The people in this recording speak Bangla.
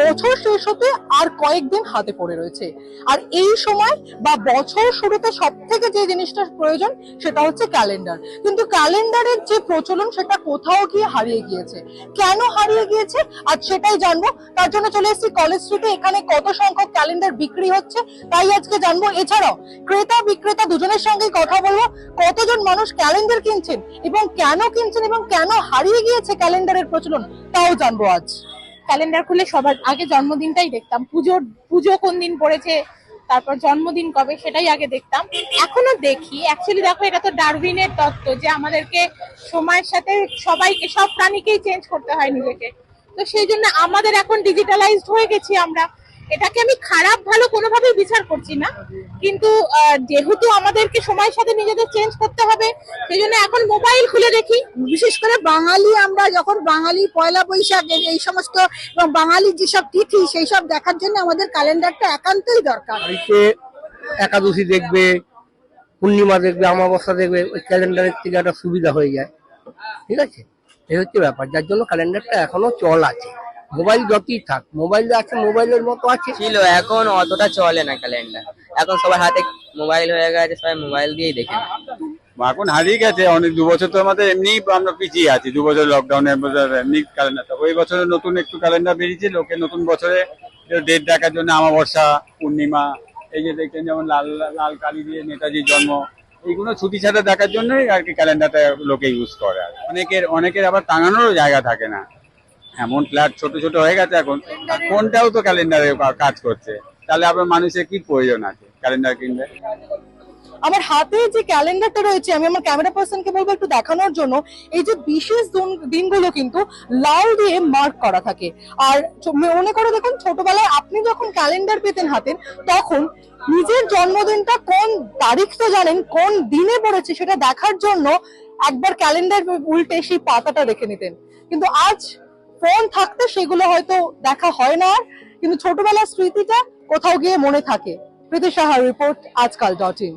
বছর শেষ হতে আর কয়েকদিন হাতে পড়ে রয়েছে। আর এই সময় বা বছর শুরুতে সব থেকে যে জিনিসটা প্রয়োজন সেটা হচ্ছে ক্যালেন্ডার। কিন্তু ক্যালেন্ডারের যে প্রচলন সেটা কোথাও গিয়ে হারিয়ে গিয়েছে। কেন হারিয়ে গিয়েছে? আর সেটাই জানব। তার জন্য চলে এসেছি কলেজ স্ট্রিটে। এখানে কত সংখ্যক ক্যালেন্ডার বিক্রি হচ্ছে তাই আজকে জানব। এছাড়াও ক্রেতা বিক্রেতা দুজনের সঙ্গেই কথা বলব। কতজন মানুষ ক্যালেন্ডার কিনছেন এবং কেন কিনছেন এবং কেন হারিয়ে গিয়েছে ক্যালেন্ডারের প্রচলন তাও জানব আজ। ক্যালেন্ডার খুলে সবার আগে জন্মদিনটাই দেখতাম। পুজোর, পুজো কোন দিন পড়েছে, তারপর জন্মদিন কবে সেটাই আগে দেখতাম। এখনও দেখি। অ্যাকচুয়ালি দেখো, এটা তো ডারউইনের তত্ত্ব যে আমাদেরকে সময়ের সাথে সবাইকে, সব প্রাণীকেই চেঞ্জ করতে হয় নিজেকে। তো সেই জন্য আমাদের এখন ডিজিটালাইজড হয়ে গেছি আমরা। এটাকে আমি খারাপ, ভালো কোনোভাবেই বিচার করছি না। কিন্তু যেহেতু আমাদেরকে সময়ের সাথে নিজেদের চেঞ্জ করতে হবে সেই জন্য এখন মোবাইল খুলে দেখি। বিশেষ করে বাঙালি, আমরা যখন বাঙালি, পয়লা বৈশাখ, এই- সমস্ত, এবং বাঙালির যেসব তিথি, সেই সব দেখার জন্য আমাদের ক্যালেন্ডারটা একান্তই দরকার। একাদশী দেখবে, পূর্ণিমা দেখবে, অমাবস্যা দেখবে, ওই ক্যালেন্ডারের থেকে একটা সুবিধা হয়ে যায়। ঠিক আছে? এই হচ্ছে ব্যাপার, যার জন্য ক্যালেন্ডারটা এখনও চল আছে। মোবাইল যতই থাক মোবাইল আছে মোবাইলের মতো আছে। ছিল এখন অতটা চলে না ক্যালেন্ডার এখন সবার হাতে মোবাইল হয়ে গেছে সবাই মোবাইল দিয়েই দেখে এখন হারিয়ে গেছে অনেক দু বছর তো আমাদের এমনি আমরা পিছিয়ে আছি দু বছর লকডাউনের এমনি ক্যালেন্ডার ওই বছরে নতুন একটু ক্যালেন্ডার বেরিয়েছে লোকে নতুন বছরে ডেট দেখার জন্য আমাবস্যা পূর্ণিমা এই যে দেখছেন যেমন লাল লাল কালী দিয়ে নেতাজির জন্ম এইগুলো ছুটি ছাটা দেখার জন্যই আর কি ক্যালেন্ডারটা লোকে ইউজ করে। আর অনেকের অনেকের আবার টাঙানোরও জায়গা থাকে না। এমন ফ্ল্যাট ছোট ছোট হয়ে গেছে এখন। কোনটাও তো ক্যালেন্ডারে কাজ করছে। তাহলে আবার মানুষের কি প্রয়োজন আছে ক্যালেন্ডার কিনবে আমার হাতে যে ক্যালেন্ডারটা রয়েছে, আমি আমার ক্যামেরা পার্সনকে বলব একটু দেখানোর জন্য, এই যে বিশেষ দিন- দিনগুলো কিন্তু লাল দিয়ে মার্ক করা থাকে। আর মনে করে দেখুন, ছোটবেলায় আপনি যখন ক্যালেন্ডার পেতেন হাতের, তখন নিজের জন্মদিনটা কোন তারিখ তো জানেন, কোন দিনে পড়েছে সেটা দেখার জন্য একবার ক্যালেন্ডার উল্টে সেই পাতাটা রেখে নিতেন। কিন্তু আজ ফোন থাকতে সেগুলো হয়তো দেখা হয় না আর, কিন্তু ছোটবেলার স্মৃতিটা কোথাও গিয়ে মনে থাকে। প্রীতি সাহার রিপোর্ট আজকাল ডট ইন।